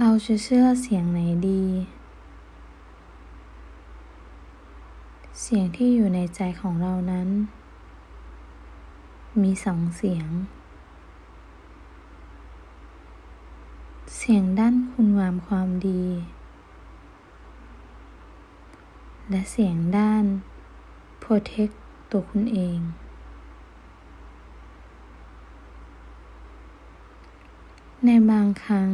เราจะเชื่อเสียงไหนดี เสียงที่อยู่ในใจของเรานั้น มีสองเสียง เสียงด้านคุณงามความดี และเสียงด้าน protect ตัวคุณเอง ในบางครั้ง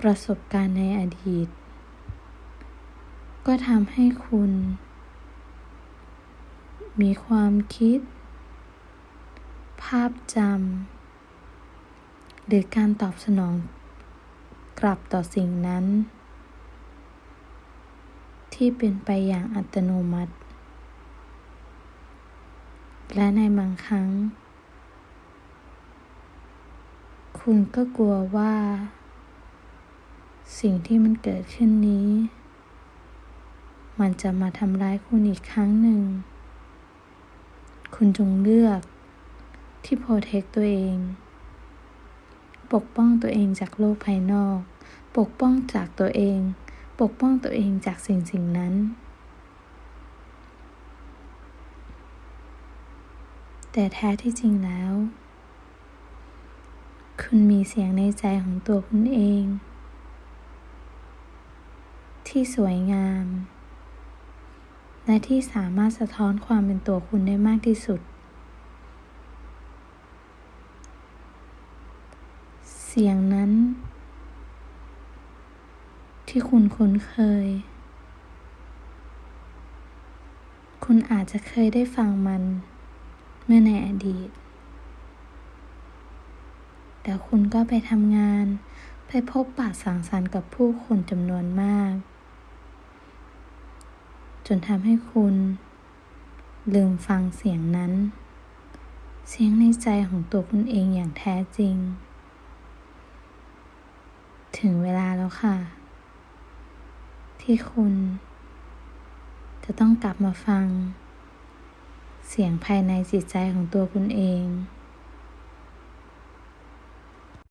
ประสบการณ์ในอดีต ก็ทำให้คุณ มีความคิด ภาพจำหรือการตอบสนอง กลับต่อสิ่งนั้น ที่เป็นไปอย่างอัตโนมัติ และในบางครั้ง คุณก็กลัวว่า สิ่งที่มันเกิดขึ้นนี้ มันจะมาทำร้ายคุณอีกครั้งหนึ่ง คุณจงเลือกที่โปรเทคตัวเอง ปกป้องตัวเองจากโลกภายนอก ปกป้องจากตัวเอง ปกป้องตัวเองจากสิ่งสิ่งนั้น แต่แท้ที่จริงแล้ว คุณมีเสียงในใจของตัวคุณเอง ที่สวยงาม และที่สามารถสะท้อนความเป็นตัวคุณได้มากที่สุด เสียงนั้น ที่คุณคุ้นเคย คุณอาจจะเคยได้ฟังมัน เมื่อในอดีต แต่คุณก็ไปทำงานไปพบปะสังสรรค์กับผู้คนจำนวนมาก นทำให้คุณ ลืมฟังเสียงนั้น เสียงในใจของตัวคุณเองอย่างแท้จริง ถึงเวลาแล้วค่ะ ที่คุณ จะต้องกลับมาฟัง เสียงภายในจิตใจของตัวคุณเอง